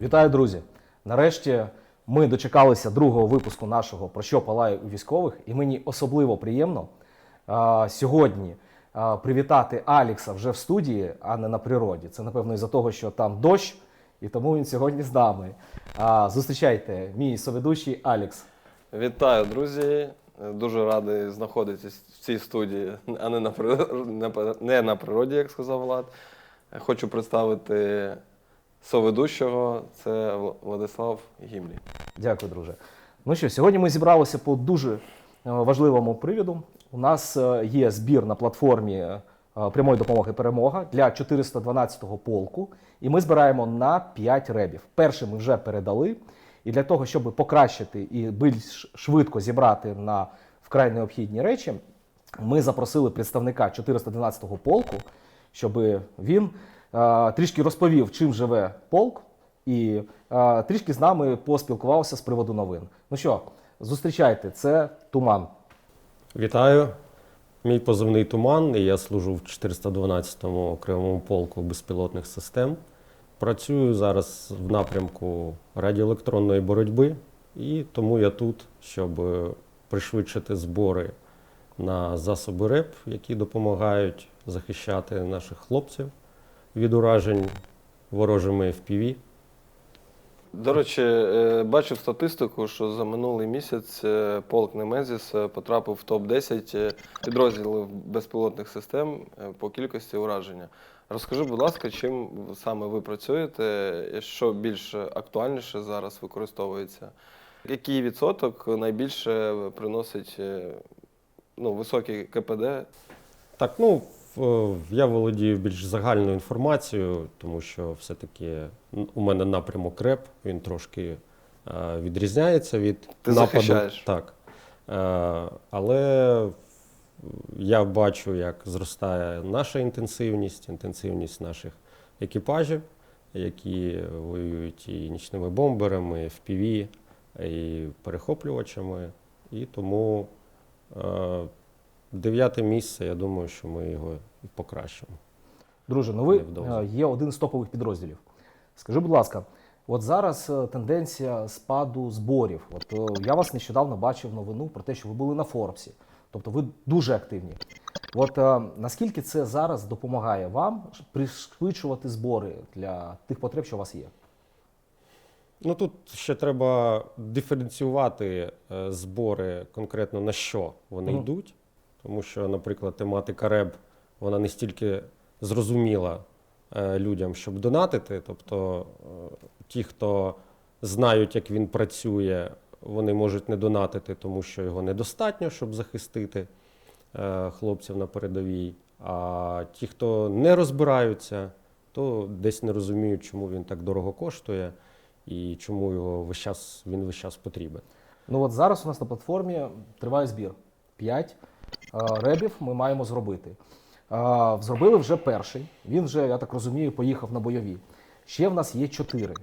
Вітаю, друзі! Нарешті ми дочекалися другого випуску нашого Про що палає у військових, і мені особливо приємно а, сьогодні а, привітати Алікса вже в студії, а не на природі. Це напевно із-за того, що там дощ, і тому він сьогодні з нами. А, зустрічайте, мій соведучий Алікс. Вітаю, друзі! Дуже радий знаходитись в цій студії, а не на, прир- на пер- не на природі, як сказав Влад. Хочу представити соведущого, це Владислав Гімлій. Дякую, друже. Ну що, сьогодні ми зібралися по дуже е, важливому привіду. У нас е, є збір на платформі е, прямої допомоги перемога для 412-го полку, і ми збираємо на 5 ребів. Перший ми вже передали. І для того, щоб покращити і більш швидко зібрати на вкрай необхідні речі, ми запросили представника 412-го полку, щоб він трішки розповів, чим живе полк, і трішки з нами поспілкувався з приводу новин. Ну що, зустрічайте, це Туман. Вітаю. Мій позивний Туман, і я служу в 412-му окремому полку безпілотних систем. Працюю зараз в напрямку радіоелектронної боротьби, і тому я тут, щоб е, пришвидшити збори на засоби РЕП, які допомагають захищати наших хлопців від уражень ворожими FPV. До речі, е, бачив статистику, що за минулий місяць е, полк Немезіс е, потрапив в топ-10 е, підрозділів безпілотних систем по кількості ураження. Розкажи, будь ласка, чим саме ви працюєте, що більш актуальніше зараз використовується? Який відсоток найбільше приносить ну, високий КПД? Так, ну я володію більш загальною інформацією, тому що все-таки у мене напрямок РЕП, він трошки е, відрізняється від Ти нападу. захищаєш. Так. Е, але я бачу, як зростає наша інтенсивність, інтенсивність наших екіпажів, які воюють і нічними бомберами, і FPV, і перехоплювачами. І тому е, дев'яте місце, я думаю, що ми його покращимо. Друже, ну ви е, є один з топових підрозділів. Скажи, будь ласка, от зараз е, тенденція спаду зборів. От е, я вас нещодавно бачив новину про те, що ви були на Форбсі. Тобто ви дуже активні. От е, наскільки це зараз допомагає вам пришвидшувати збори для тих потреб, що у вас є? Ну тут ще треба диференціювати е, збори конкретно на що вони Мгм. йдуть. Тому що, наприклад, тематика РЕБ вона не стільки зрозуміла е, людям, щоб донатити. Тобто е, ті, хто знають, як він працює, вони можуть не донатити, тому що його недостатньо, щоб захистити е, хлопців на передовій. А ті, хто не розбираються, то десь не розуміють, чому він так дорого коштує і чому його весь час, він весь час потрібен. Ну от зараз у нас на платформі триває збір. П'ять е, ребів ми маємо зробити. Е, Зробили вже перший. Він вже, я так розумію, поїхав на бойові. Ще в нас є чотири.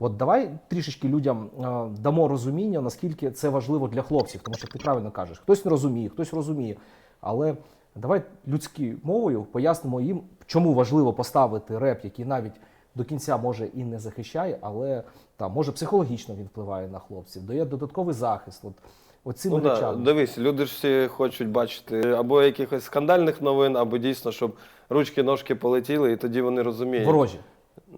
От давай трішечки людям е, дамо розуміння, наскільки це важливо для хлопців, тому що ти правильно кажеш, хтось не розуміє, хтось розуміє. Але давай людською мовою пояснимо їм, чому важливо поставити реп, який навіть до кінця може і не захищає, але там може психологічно він впливає на хлопців, дає додатковий захист. От, от цими Ну, да, дивись, люди ж всі хочуть бачити або якихось скандальних новин, або дійсно, щоб ручки, ножки полетіли, і тоді вони розуміють. Ворожі.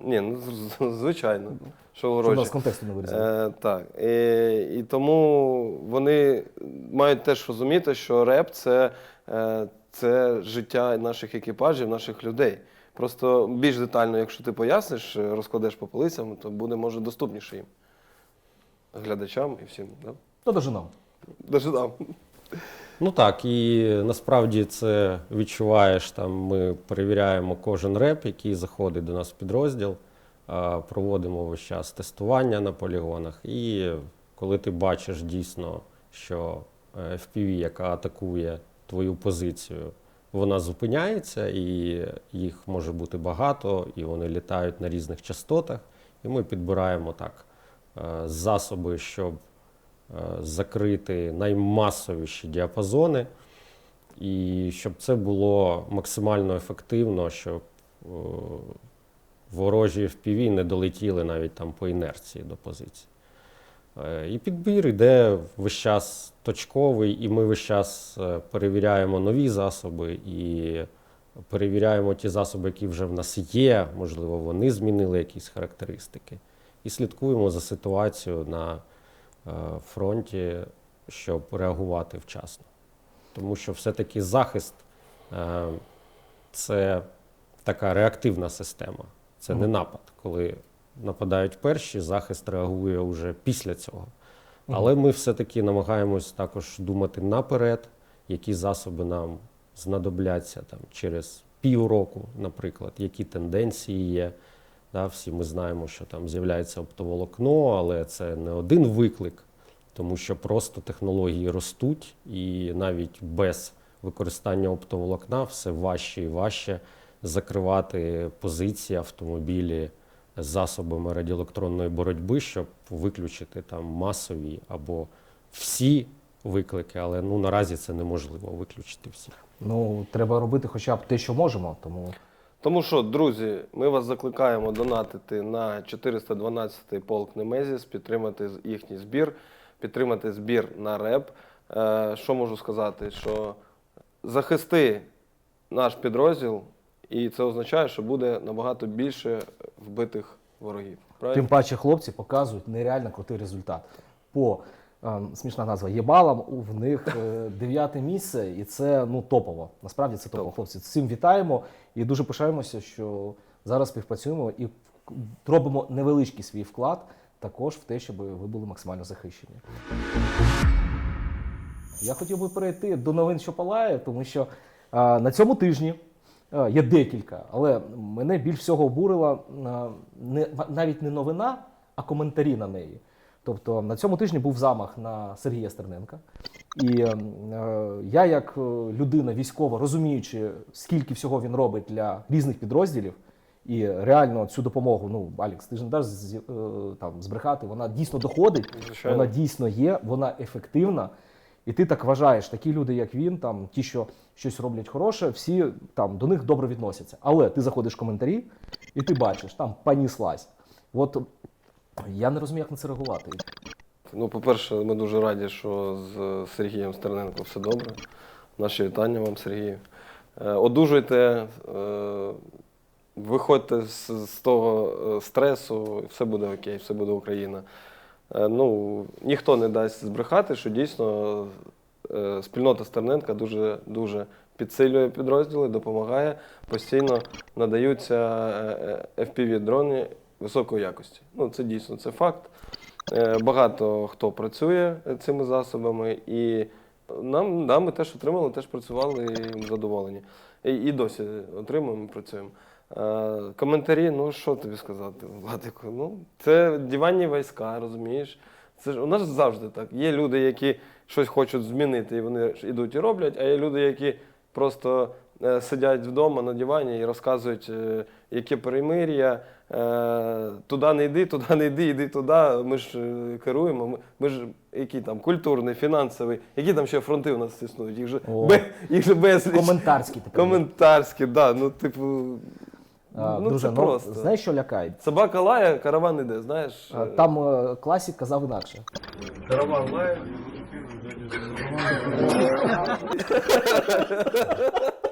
Ні, ну звичайно, що Щоб ворожі. нас з контексту не вирізали. Е, так. І, і тому вони мають теж розуміти, що реп це, е, це життя наших екіпажів, наших людей. Просто більш детально, якщо ти поясниш, розкладеш по полицям, то буде може доступніше їм. Глядачам і всім. Да? То дожинам. Дожидав. Ну так, і насправді це відчуваєш там. Ми перевіряємо кожен реп, який заходить до нас в підрозділ, проводимо весь час тестування на полігонах. І коли ти бачиш дійсно, що е, FPV, яка атакує твою позицію, вона зупиняється, і їх може бути багато, і вони літають на різних частотах. І ми підбираємо так е, засоби, щоб закрити наймасовіші діапазони, і щоб це було максимально ефективно, щоб е, ворожі FPV не долетіли навіть там по інерції до позиції. Е, І підбір іде весь час точковий, і ми весь час е, перевіряємо нові засоби і перевіряємо ті засоби, які вже в нас є. Можливо, вони змінили якісь характеристики. І слідкуємо за ситуацією на е, фронті, щоб реагувати вчасно. Тому що все-таки захист е, це така реактивна система, це не напад. Коли нападають перші, захист реагує вже після цього. Але ми все-таки намагаємось також думати наперед, які засоби нам знадобляться там, через півроку, наприклад, які тенденції є. Да, всі ми знаємо, що там з'являється оптоволокно, але це не один виклик, тому що просто технології ростуть, і навіть без використання оптоволокна все важче і важче закривати позиції автомобілі засобами радіоелектронної боротьби, щоб виключити там масові або всі виклики, але ну наразі це неможливо виключити всі. Ну, треба робити хоча б те, що можемо. Тому Тому що, друзі, ми вас закликаємо донатити на 412-й полк Немезіс, підтримати їхній збір, підтримати збір на РЕП. Е, що можу сказати? Що захисти наш підрозділ, і це означає, що буде набагато більше вбитих ворогів. Правильно? тим паче хлопці показують нереально крутий результат. По смішна назва Єбалам в них е, дев'яте місце, і це ну топово. Насправді це топово. Топ. Хлопці, цим вітаємо і дуже пишаємося, що зараз співпрацюємо і робимо невеличкий свій вклад також в те, щоб ви були максимально захищені. Я хотів би перейти до новин, що палає, тому що а, на цьому тижні а, є декілька, але мене більш всього обурила а, не, навіть не новина, а коментарі на неї. Тобто на цьому тижні був замах на Сергія Стерненка. І е, я, як е, людина військова, розуміючи, скільки всього він робить для різних підрозділів, і реально цю допомогу, ну, Алікс, ти ж не даш з- е, там, збрехати, вона дійсно доходить, Звичайно. вона дійсно є, вона ефективна. І ти так вважаєш, такі люди, як він, там ті, що щось роблять хороше, всі там до них добре відносяться. Але ти заходиш в коментарі, і ти бачиш, там поніслась. От я не розумію, як на це реагувати. Ну, по-перше, ми дуже раді, що з Сергієм Стерненко все добре. Наші вітання вам, Сергію. Е, Одужуйте, е, виходьте з, того е, стресу, все буде окей, все буде Україна. Ну, ніхто не дасть збрехати, що дійсно спільнота Стерненка дуже, дуже підсилює підрозділи, допомагає. Постійно надаються FPV-дрони високої якості. Ну, це дійсно це факт. Е, Багато хто працює цими засобами, і нам да, ми теж отримали, теж працювали і задоволені. І, і досі отримуємо, працюємо. Е, коментарі, ну що тобі сказати, Владику? Ну, це диванні війська, розумієш? Це ж у нас завжди так. Є люди, які щось хочуть змінити, і вони йдуть і роблять, а є люди, які просто е, сидять вдома на дивані і розказують, яке перемир'я, туди не йди, туди не йди, йди туди. Ми ж е, керуємо. Ми, ми ж які там культурний, фінансовий, які там ще фронти у нас існують. Їх же, бе, їх же безліч. Коментарські тепер. Коментарські, да, ну, типу, А, ну друже, це ну, просто. знаєш, що лякає? Собака лає, караван іде, знаєш. А, Там е, класік казав інакше. караван лає.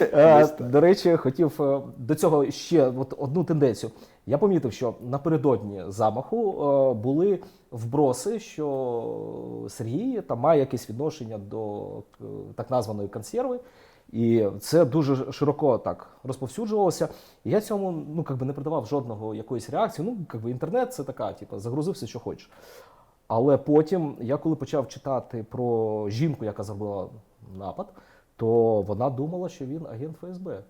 Е, До речі, хотів е, до цього ще от одну тенденцію. Я помітив, що напередодні замаху е, були вброси, що Сергій там має якесь відношення до так названої консерви. І це дуже широко так розповсюджувалося. І я цьому ну, как би не придавав жодного якоїсь реакції. Ну, как би інтернет це така, типу, загрузив все, що хочеш. Але потім, я коли почав читати про жінку, яка зробила напад, то вона думала, що він агент ФСБ.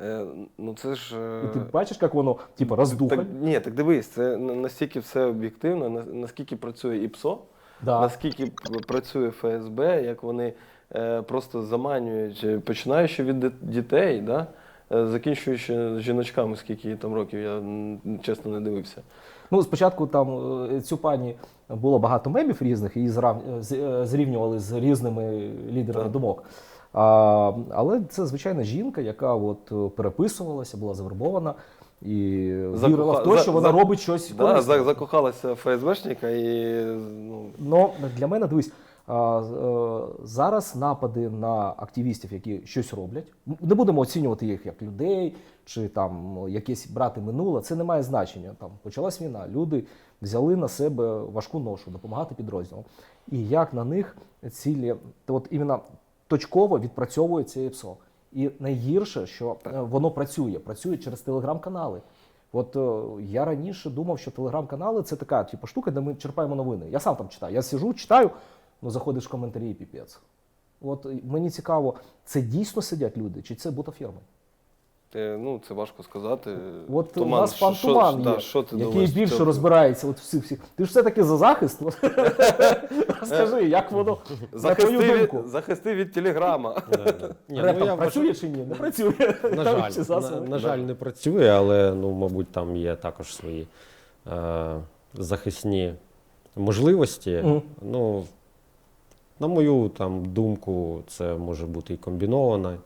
Е, ну це ж. е, І ти бачиш, як воно, типу, роздухає? Так, ні, так дивись, це настільки все об'єктивно, на- наскільки працює ІПСО, Да. наскільки працює ФСБ, як вони е, просто заманюють, е, починаючи від дітей, да? Е, закінчуючи жіночками, скільки їй там років, я чесно не дивився. Ну, спочатку там е, цю пані було багато мемів різних, її е, зрівнювали з різними лідерами Так. думок. А, але це звичайна жінка, яка от переписувалася, була завербована і Закоха- вірила в те, що вона за- робить щось Да, за- закохалася в ФСБшника і ну, Ну, для мене дивись, зараз напади на активістів, які щось роблять. Не будемо оцінювати їх як людей чи там якесь брати минуле. Це не має значення. Там почалась війна. Люди взяли на себе важку ношу, допомагати підрозділам. І як на них цілі, от іменно точково відпрацьовує це ІПСО. І найгірше, що е, воно працює, працює через телеграм-канали. От е, я раніше думав, що телеграм-канали це така типу, штука, де ми черпаємо новини. Я сам там читаю. Я сижу, читаю, ну заходиш в коментарі і піпець. От е, мені цікаво, це дійсно сидять люди, чи це бутафірми? е, ну, це важко сказати. От у нас пан що- Туман є, що ти який думаєш, більше що- розбирається от всіх всіх. Ти ж все-таки за захист. От. Розкажи, як воно на твою Захисти від, захисти від телеграма. Ні, Реп ну, там я працює вважаю- чи ні? Не працює. На Там жаль, всі на, засоби. на жаль, не працює, але ну, мабуть, там є також свої е, захисні можливості. Мгм. Ну, на мою там, думку, це може бути і комбінована,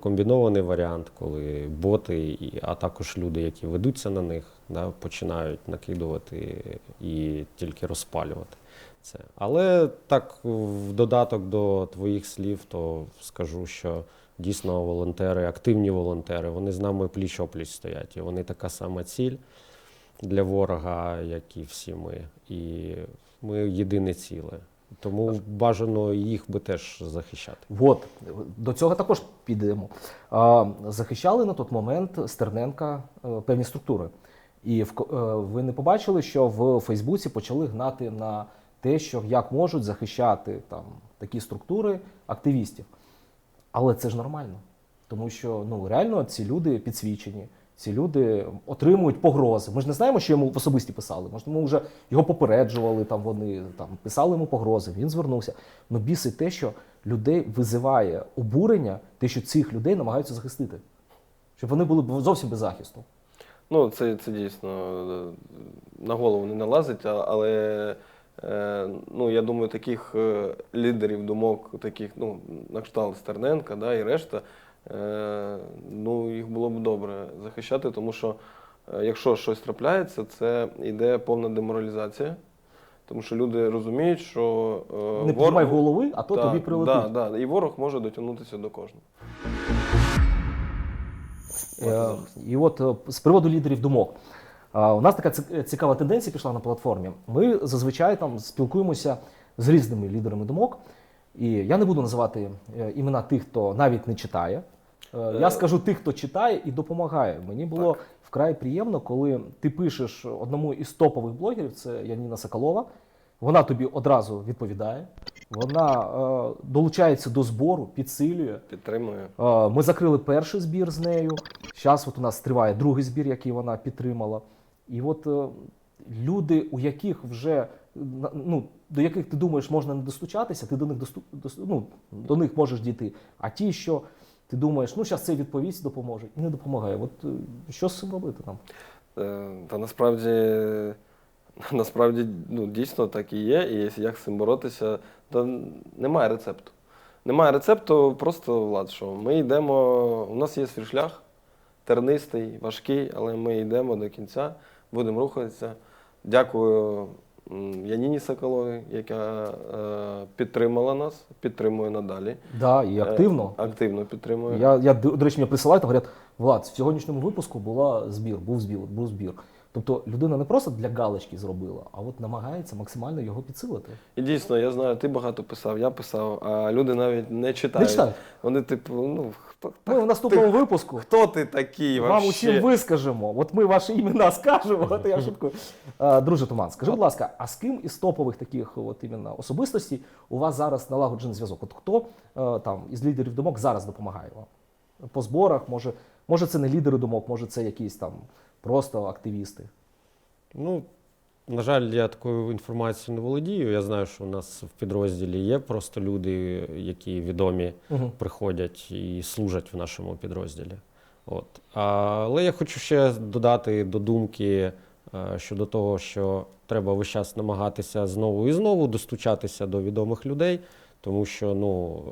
комбінований варіант, коли боти, і, а також люди, які ведуться на них, да, починають накидувати і тільки розпалювати це. Але так, в додаток до твоїх слів, то скажу, що дійсно волонтери, активні волонтери, вони з нами пліч-опліч стоять. І вони така сама ціль для ворога, як і всі ми. І ми єдине ціле. Тому бажано їх би теж захищати. От, до цього також підемо. Захищали на той момент Стерненка е, певні структури. І е, ви не побачили, що в Фейсбуці почали гнати на те, що як можуть захищати там, такі структури активістів. Але це ж нормально. Тому що ну, реально ці люди підсвічені, ці люди отримують погрози. Ми ж не знаємо, що йому особисті писали. Може, ми вже його попереджували, там вони там писали йому погрози, він звернувся. Ну, бісить те, що людей визиває обурення, те, що цих людей намагаються захистити. Щоб вони були зовсім без захисту. Ну, це, це дійсно е, на голову не налазить, але е, ну, я думаю, таких е, лідерів думок, таких, ну, на кшталт Стерненка да, і решта, ну, їх було б добре захищати, тому що е, якщо щось трапляється, це йде повна деморалізація. Тому що люди розуміють, що е, Не піднімай голови, а то тобі прилетить. Да, да, і ворог може дотягнутися до кожного. Е, І от е, з приводу лідерів думок. Е, У нас така цікава тенденція пішла на платформі. Ми зазвичай там спілкуємося з різними лідерами думок. І я не буду називати е, імена тих, хто навіть не читає. Е, Я Е. скажу тих, хто читає і допомагає. Мені було вкрай приємно, коли ти пишеш одному із топових блогерів, це Яніна Соколова. Вона тобі одразу відповідає. Вона е, долучається до збору, підсилює. Підтримую. Е, Ми закрили перший збір з нею. Зараз от у нас триває другий збір, який вона підтримала. І от е, люди, у яких вже ну, до яких ти думаєш, можна не достучатися, ти до них доступ, ну, до них можеш дійти. А ті, що ти думаєш, ну зараз цей відповість допоможе, і не допомагає. От е, що з цим робити там? Е, Та насправді, насправді ну, дійсно так і є. І як з цим боротися, то немає рецепту. Немає рецепту, просто влад, що ми йдемо. У нас є свій шлях, тернистий, важкий, але ми йдемо до кінця, будемо рухатися. Дякую Яніні Соколовій, яка е, підтримала нас, підтримує надалі. Да, і активно. Е, активно підтримує. Я, я, до речі, мені присилають, говорять, Влад, в сьогоднішньому випуску була збір, був збір, був збір. Тобто людина не просто для галочки зробила, а от намагається максимально його підсилити. І дійсно, я знаю, ти багато писав, я писав, а люди навіть не читають. Не читають. Вони, типу, ну Ми в наступному випуску хто ти такий? вам вообще? усім вискажемо. От ми ваші імена скажемо. От я шуткую. А, Друже Туман, скажи, будь ласка, а з ким із топових таких от іменно особистостей у вас зараз налагоджений зв'язок? От хто е, там із лідерів думок зараз допомагає вам? По зборах, може, може це не лідери думок, може це якісь там просто активісти. Ну, на жаль, я такою інформацією не володію. Я знаю, що у нас в підрозділі є просто люди, які відомі Угу. приходять і служать в нашому підрозділі. От. Але я хочу ще додати до думки е, щодо того, що треба весь час намагатися знову і знову достучатися до відомих людей, Тому що ну,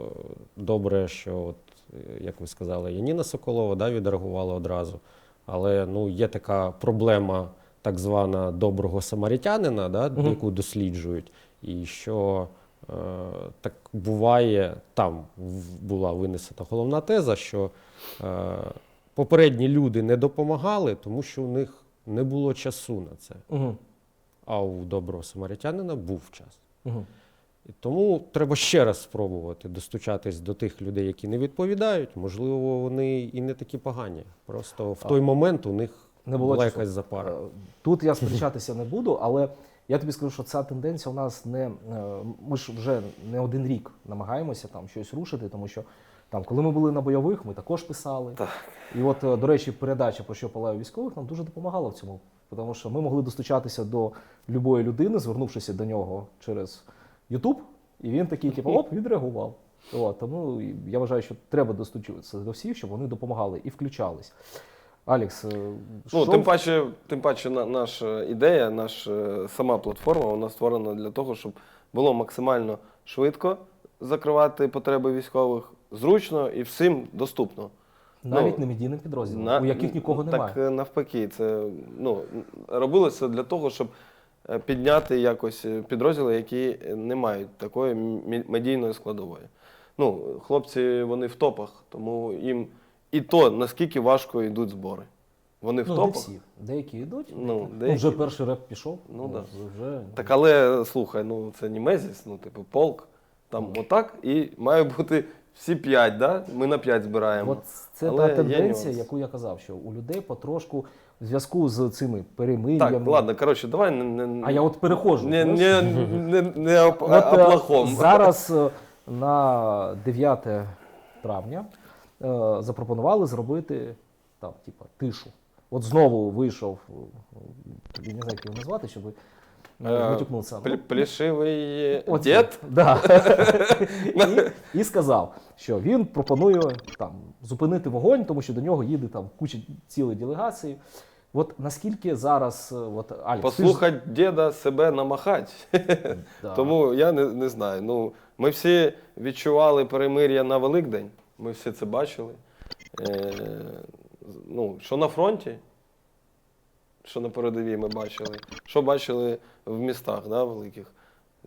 добре, що, от, е, як ви сказали, Яніна Соколова да, відреагувала одразу. Але ну, є така проблема, так звана доброго самаритянина, да, Мгм. яку досліджують, і що е, так буває, там була винесена головна теза, що е, попередні люди не допомагали, тому що у них не було часу на це. Угу. А у доброго самаритянина був час. Угу. І тому треба ще раз спробувати достучатись до тих людей, які не відповідають. Можливо, вони і не такі погані. Просто в той момент у них Не було була часу. якась запара. Е, Тут я сперечатися не буду, але я тобі скажу, що ця тенденція у нас не. е, Ми ж вже не один рік намагаємося там щось рушити, тому що там, коли ми були на бойових, ми також писали. Так. І от, е, до речі, передача про що палаю військових нам дуже допомагала в цьому. Тому що ми могли достучатися до любої людини, звернувшися до нього через YouTube, і він такий, типу, оп, відреагував. От, тому я вважаю, що треба достучатися до всіх, щоб вони допомагали і включались. Алекс, е, Ну, тим паче, тим паче, наша ідея, наша сама платформа, вона створена для того, щоб було максимально швидко закривати потреби військових, зручно і всім доступно. навіть ну, не медійним підрозділам, На- у яких нікого немає. Так е, навпаки, це ну, робилося для того, щоб е, підняти якось е, підрозділи, які не мають такої медійної складової. Ну, хлопці вони в топах, тому їм і то наскільки важко йдуть збори. Вони в ну, не топах. всі. Деякі йдуть. Ну, Ну, вже перший реп пішов. Ну, да. вже... Так, але слухай, ну це Німезіс, ну, типу, полк, там отак, і має бути всі п'ять, да? ми на п'ять збираємо. От це Але та тенденція, яку я казав, що у людей потрошку в зв'язку з цими перемир'ями. Так, ладно, коротше, давай не, не, А я от перехожу. не, не, не, не о, От, е. Зараз е, на 9 травня запропонували зробити там, типа, тишу. От знову вийшов, е, я не знаю, як його назвати, щоб не Е, Плішивий дід? Да. і, і сказав, що він пропонує там зупинити вогонь, тому що до нього їде там куча цілої делегації. От наскільки зараз, е, от Алекс, ти ж- Послухати діда себе намахати. Да. Тому я не, не знаю. Ну, ми всі відчували перемир'я на Великдень, ми всі це бачили. Е, ну, що на фронті, що на передовій ми бачили, що бачили в містах да, великих.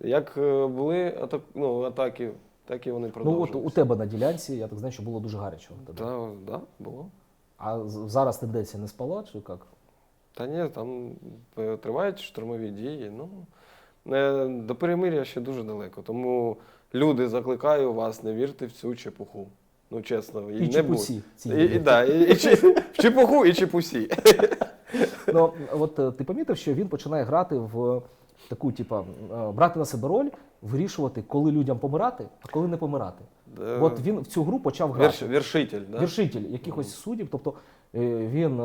Як е, були атак, ну, атаки, так і вони ну от у тебе на ділянці, я так знаю, що було дуже гаряче. тоді. Да, да, було. А зараз тенденція не спала, чи як? Та ні, там е, тривають штурмові дії. Ну, е, до перемир'я ще дуже далеко. Тому люди, закликаю вас, не вірте в цю чепуху. Ну, чесно, і, І не чепусі будь. І, і, да, і, і, в чепуху і чепусі. Ну, от е, ти помітив, що він починає грати в таку, типа, е, брати на себе роль, вирішувати, коли людям помирати, а коли не помирати. Е, От він в цю гру почав грати. Верш, вершитель, да? Віршитель якихось суддів, тобто він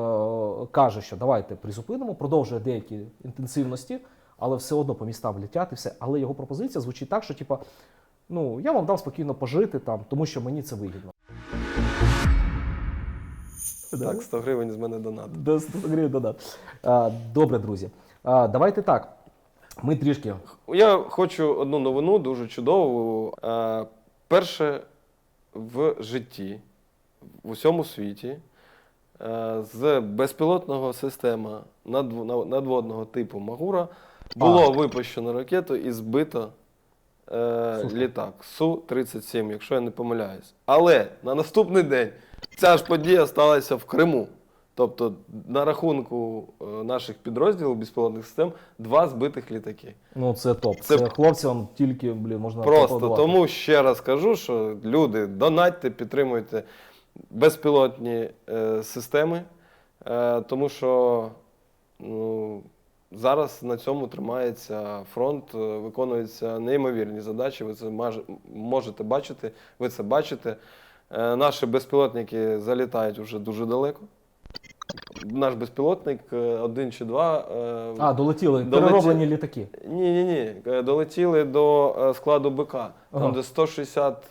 каже, що давайте призупинимо, продовжує деякі інтенсивності, але все одно по містам летять і все. Але його пропозиція звучить так, що типа, ну я вам дам спокійно пожити там, тому що мені це вигідно. Так, 100 гривень з мене донат. До 100 гривень додат. А, Добре, друзі. А, Давайте так. Ми трішки. Я хочу одну новину, дуже чудову. Перше в житті, в усьому світі, з безпілотного система надводного типу Магура було випущено ракету і збито е, Слушай. літак Су-37, якщо я не помиляюсь. Але на наступний день ця ж подія сталася в Криму. Тобто на рахунку е, наших підрозділів безпілотних систем два збитих літаки. Ну, це топ. Це, Це хлопцям тільки блін, можна Просто поаплодувати. тому ще раз кажу, що люди, донатьте, підтримуйте безпілотні е, системи, е, тому що ну, зараз на цьому тримається фронт, е, виконуються неймовірні задачі. Ви це маж- можете бачити, ви це бачите. Е, наші безпілотники залітають вже дуже далеко. Наш безпілотник е, один чи два. е, А, долетіли, Долеті- перероблені літаки. ні, ні, ні. Долетіли до складу БК. Там, Ага. де 160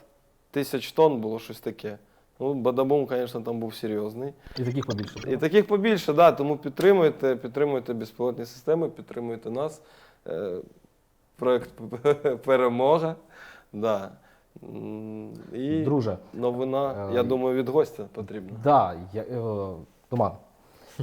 тисяч тонн було щось таке. Ну, Бадабум, звісно, там був серйозний. І таких побільше. І таких побільше, да, тому підтримуйте, підтримуйте безпілотні системи, підтримуйте нас. Проект Перемога. Да. І Друже, новина, Е, я думаю, від гостя потрібна. да, я, е, Туман,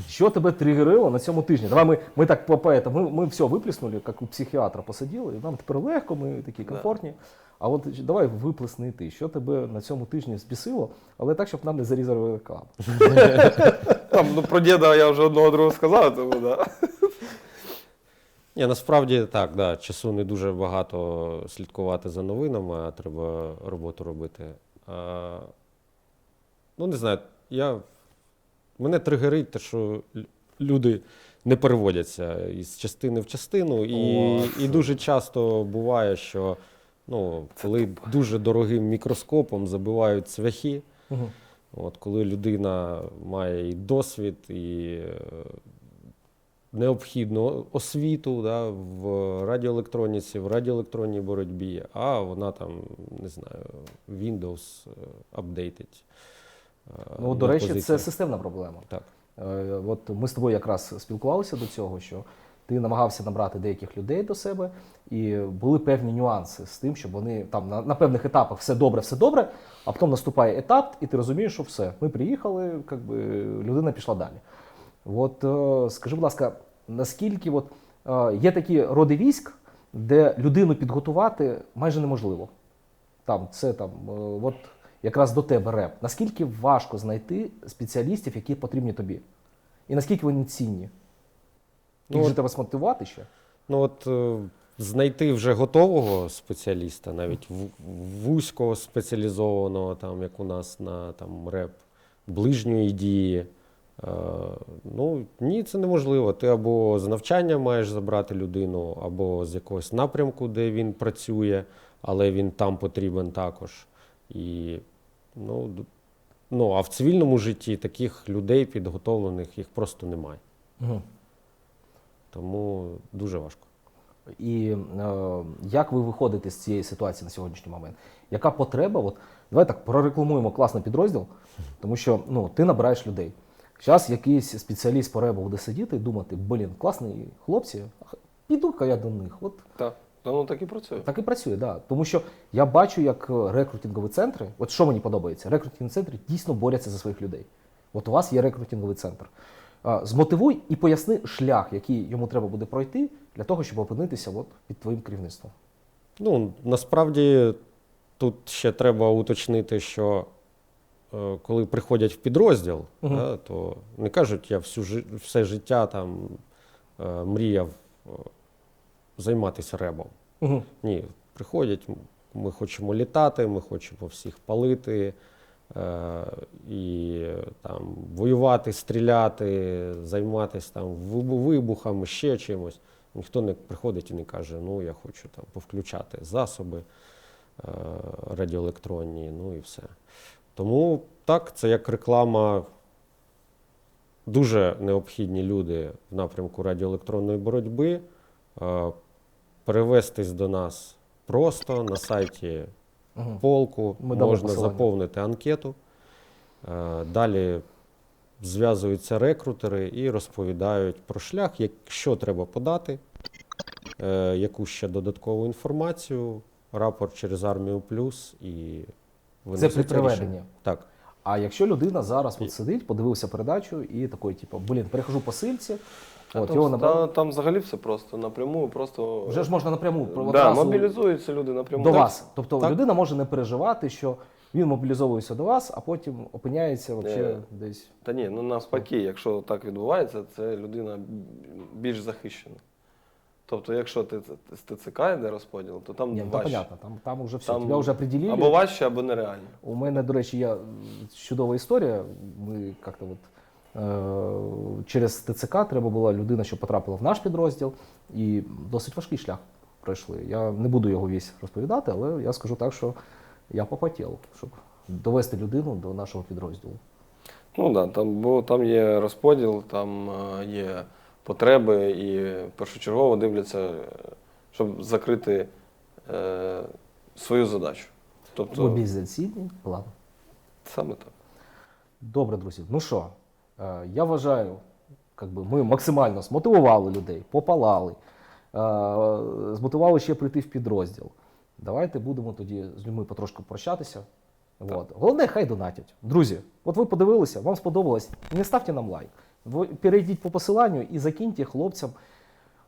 що тебе тригерило на цьому тижні? Давай ми, ми так по ми, ми все виплеснули, як у психіатра посиділи, і нам тепер легко, ми такі Да. комфортні. А от давай виплесни ти, що тебе на цьому тижні збісило, але так, щоб нам не зарізали рекламу. Там, ну, про діда я вже одного другого сказав, тому да. Ні, насправді так, да, часу не дуже багато слідкувати за новинами, а треба роботу робити. А, ну, не знаю, я, мене тригерить те, що люди не переводяться із частини в частину, і, О, і дуже часто буває, що ну, коли дуже дорогим мікроскопом забивають цвяхи, Мгм. От, коли людина має і досвід, і е, необхідну освіту да, в радіоелектроніці, в радіоелектронній боротьбі, а вона там, не знаю, Windows е, апдейтить. е, Ну, до речі, це системна проблема. Так. Е, От ми з тобою якраз спілкувалися до цього, що ти намагався набрати деяких людей до себе, і були певні нюанси з тим, щоб вони там на, на певних етапах все добре, все добре, а потім наступає етап, і ти розумієш, що все, ми приїхали, как би, людина пішла далі. От е, скажи, будь ласка, наскільки от, е, є такі роди військ, де людину підготувати майже неможливо? Там це там, е, от якраз до тебе реп. Наскільки важко знайти спеціалістів, які потрібні тобі? І наскільки вони цінні? Їх Ну, же треба смотивувати ще. Ну от знайти вже готового спеціаліста, навіть вузького спеціалізованого, там, як у нас на там, реп ближньої дії. Е, ну ні, це неможливо. Ти або з навчання маєш забрати людину, або з якогось напрямку, де він працює, але він там потрібен також. І, ну, ну, а в цивільному житті таких людей підготовлених їх просто немає. Угу. Тому дуже важко. І е, як ви виходите з цієї ситуації на сьогоднішній момент? Яка потреба? От, давай так прорекламуємо класний підрозділ, тому що ну, ти набираєш людей. Зараз якийсь спеціаліст по ребу буде сидіти і думати, блін, класні хлопці, піду-ка я до них. От Так, воно так і працює. Так і працює, да. Тому що я бачу, як е, рекрутингові центри, от що мені подобається, рекрутингові центри дійсно борються за своїх людей. От у вас є рекрутинговий центр. Змотивуй і поясни шлях, який йому треба буде пройти для того, щоб опинитися от під твоїм керівництвом. Ну, насправді тут ще треба уточнити, що коли приходять в підрозділ, Мгм. да, то не кажуть, я всю, все життя там е, мріяв е, займатися ребом. Угу. Ні, приходять, ми хочемо літати, ми хочемо всіх палити. Е, і е, там воювати, стріляти, займатися там вибухами, ще чимось. Ніхто не приходить і не каже, ну я хочу там повключати засоби е, радіоелектронні, ну і все. Тому так, це як реклама. Дуже необхідні люди в напрямку радіоелектронної боротьби. Е, Перевестись до нас просто на сайті Угу. полку, Ми можна заповнити анкету. Е, Далі зв'язуються рекрутери і розповідають про шлях, що треба подати, е, яку ще додаткову інформацію, рапорт через армію плюс і Це виноситься при приведенні. рішення. Так. А якщо людина зараз от сидить, подивився передачу і такий, типу, блін, перехожу по сильці, от там, його та- набрали. там взагалі все просто напряму, просто Вже ж можна напряму про- да, мобілізуються люди напряму. до Так, вас. Тобто Так. людина може не переживати, що він мобілізовується до вас, а потім опиняється вообще Е. десь. Та ні, ну навпаки, якщо так відбувається, це людина більш захищена. Тобто, якщо ти з ТЦК йде розподіл, то там Ні, ну, важче. понятно, там, там уже все. Там Тебя вже определили. Або важче, або нереально. У мене, до речі, є чудова історія. Ми як-то от, е, через ТЦК треба була людина, що потрапила в наш підрозділ, і досить важкий шлях пройшли. Я не буду його весь розповідати, але я скажу так, що я попотів, щоб довести людину до нашого підрозділу. Ну да, там, бо там є розподіл, там е, є потреби, і першочергово дивляться, щоб закрити е, свою задачу. Тобто, Мобілізаційний план. саме так. Добре, друзі. Ну що, е, я вважаю, как би ми максимально змотивували людей, попалали, е, змотивували ще прийти в підрозділ. Давайте будемо тоді з людьми потрошку прощатися. От. Головне, хай донатять. Друзі, от ви подивилися, вам сподобалось. Не ставте нам лайк. Ви перейдіть по посиланню і закиньте хлопцям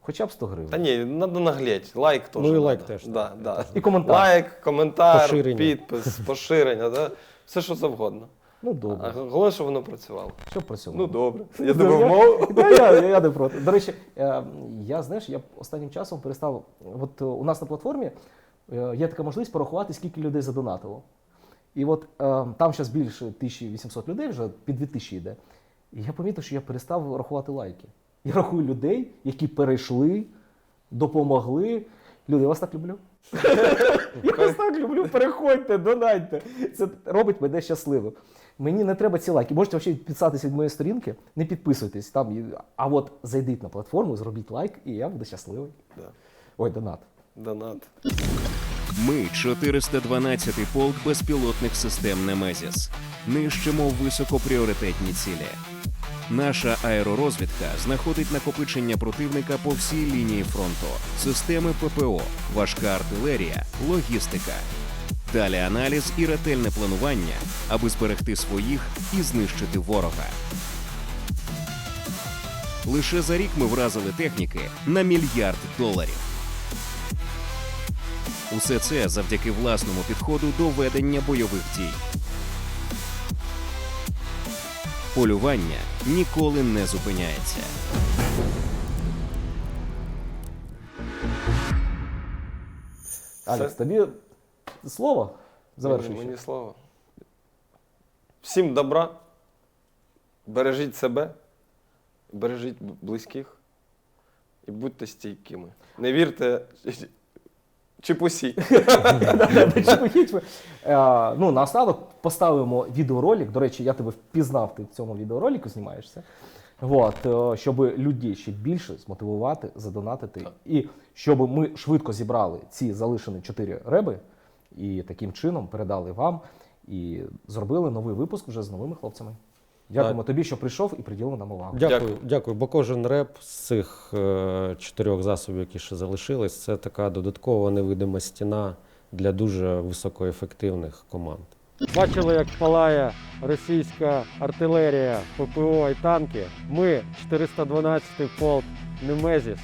хоча б 100 гривень. Та ні, треба наглеть. Лайк теж. Ну і надо. лайк теж, Да, так. да. І коментар. Лайк, коментар, Поширення. підпис, поширення, да? все що завгодно. Ну А головне, щоб воно працювало. Що працювало? Ну добре. Я Я- думав, мов. Я, я, я не проти. До речі, е, я знаєш, я останнім часом перестав. От е, у нас на платформі е, є така можливість порахувати, скільки людей задонатило. І от там зараз більше 1800 людей, вже під 2000 йде. І я помітив, що я перестав рахувати лайки. Я рахую людей, які перейшли, допомогли. Люди, я вас так люблю. Я вас так люблю. Переходьте, донайте. Це робить мене щасливим. Мені не треба ці лайки. Можете взагалі підписатися від моєї сторінки, не підписуйтесь там. А от зайдіть на платформу, зробіть лайк, і я буду щасливий. Да. Ой, донат. Донат. Ми 412-й полк безпілотних систем Немезіс. Нищимо високопріоритетні цілі. Наша аеророзвідка знаходить накопичення противника по всій лінії фронту, системи ППО, важка артилерія, логістика. Далі аналіз і ретельне планування, аби зберегти своїх і знищити ворога. Лише за рік ми вразили техніки на мільярд доларів. Усе це завдяки власному підходу до ведення бойових дій. Полювання ніколи не зупиняється. Алекс, тобі слово завершуючи. Мені, мені слово. Всім добра. Бережіть себе, бережіть близьких і будьте стійкими. Не вірте чепусі. Е, Ну, наостанок поставимо відеоролик. До речі, я тебе впізнав, ти в цьому відеоролику знімаєшся. От, е, щоб людей ще більше змотивувати, задонатити. І щоб ми швидко зібрали ці залишені чотири реби і таким чином передали вам і зробили новий випуск вже з новими хлопцями. Дякуємо тобі, що прийшов і приділив нам увагу. Дякую, Дякую. дякую. Бо кожен реп з цих е, чотирьох засобів, які ще залишились, це така додаткова невидима стіна для дуже високоефективних команд. Бачили, як палає російська артилерія, ППО і танки. Ми, 412-й полк Немезіс,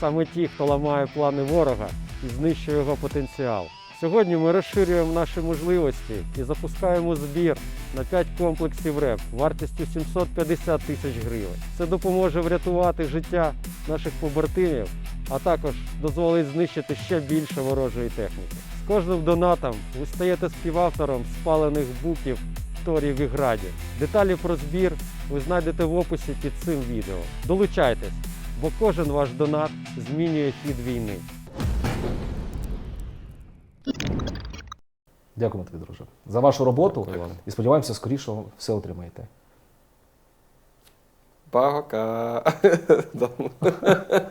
саме ті, хто ламає плани ворога і знищує його потенціал. Сьогодні ми розширюємо наші можливості і запускаємо збір на 5 комплексів РЕП вартістю 750 тисяч гривень. Це допоможе врятувати життя наших побратимів, а також дозволить знищити ще більше ворожої техніки. З кожним донатом ви стаєте співавтором спалених буків Торі Віграді. Деталі про збір ви знайдете в описі під цим відео. Долучайтесь, бо кожен ваш донат змінює хід війни. Дякуємо тобі, друже, за вашу роботу. Дякую. І сподіваємося, скоріше все отримаєте. Пока.